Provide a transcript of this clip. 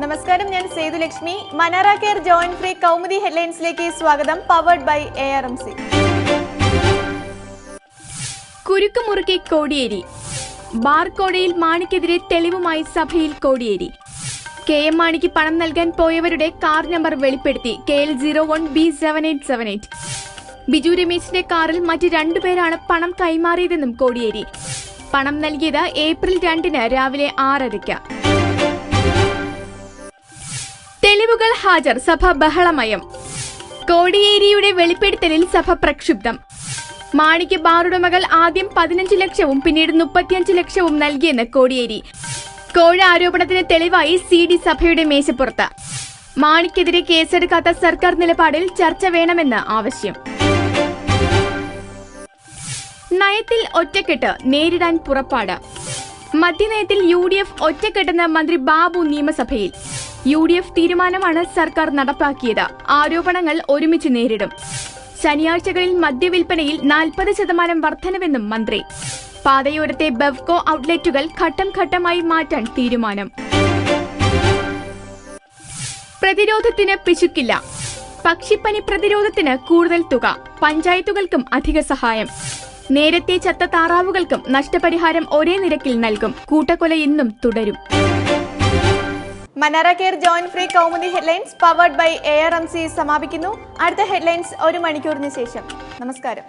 നമസ്കാരം ഞാൻ Sethulakshmi മനാറ care joint free Kaumudi ഹെഡ്ലൈൻസിലേക്ക് സ്വാഗതം powered by A R M C കുരുക്കുമുറുക്കി Kodiyeri. ബാർക്കോടയിൽ മാണിക്കെതിരെ തെളിവുമായി സഭയിൽ കോടിയേരി. കെ എം മാണിക്ക് പണം നൽകാൻ പോയവരുടെ കാർ നമ്പർ വെളിപ്പെടുത്തി. K L zero one B seven eight seven eight. Biju രമേശിന്റെ കാറിൽ മറ്റ് രണ്ടുപേരാണ് പണം കൈമാറിയതെന്നും കോടിയേരി. പണം നൽകിയത് ഏപ്രിൽ രണ്ടിന് രാവിലെ ആറരയ്ക്ക്. തെളിവുകൾ ഹാജർ സഭ ബഹളമയം. കോടിയേരിയുടെ വെളിപ്പെടുത്തലിൽ സഭ പ്രക്ഷുബ്ധം. മാണിക്ക് ബാറുടമകൾ ആദ്യം പതിനഞ്ച് ലക്ഷവും പിന്നീട് മുപ്പത്തിയഞ്ച് ലക്ഷവും നൽകിയെന്ന് കോടിയേരി. കോഴ ആരോപണത്തിന് തെളിവായി സി ഡി സഭയുടെ മേശപ്പുറത്ത്. മാണിക്കെതിരെ കേസെടുക്കാത്ത സർക്കാർ നിലപാടിൽ ചർച്ച വേണമെന്ന് ആവശ്യം. നയത്തിൽ ഒറ്റക്കെട്ട് നേരിടാൻ പുറപ്പാട്. മദ്യനയത്തിൽ യു ഡി എഫ് ഒറ്റക്കെട്ടെന്ന് മന്ത്രി ബാബു നിയമസഭയിൽ. യു ഡി എഫ് തീരുമാനമാണ് സർക്കാർ നടപ്പാക്കിയത്. ആരോപണങ്ങൾ ഒരുമിച്ച് നേരിടും. ശനിയാഴ്ചകളിൽ മദ്യവിൽപ്പനയിൽ നാൽപ്പത് ശതമാനം വർധനവെന്നും മന്ത്രി. പാതയോരത്തെ ബെവ്കോ ഔട്ട്ലെറ്റുകൾ ഘട്ടം ഘട്ടമായി മാറ്റാൻ തീരുമാനം. പ്രതിരോധത്തിന് പിശുക്കില്ല. പക്ഷിപ്പനി പ്രതിരോധത്തിന് കൂടുതൽ തുക. പഞ്ചായത്തുകൾക്കും അധിക സഹായം. നേരത്തെ ചത്ത താറാവുകൾക്കും നഷ്ടപരിഹാരം ഒരേ നിരക്കിൽ നൽകും. കൂട്ടക്കൊല ഇന്നും തുടരും. Manara care joint free Kaumudi headlines powered by A R M C സമാപിക്കുന്നു. അടുത്ത ഹെഡ്ലൈൻസ് ഒരു മണിക്കൂറിന് ശേഷം. നമസ്കാരം.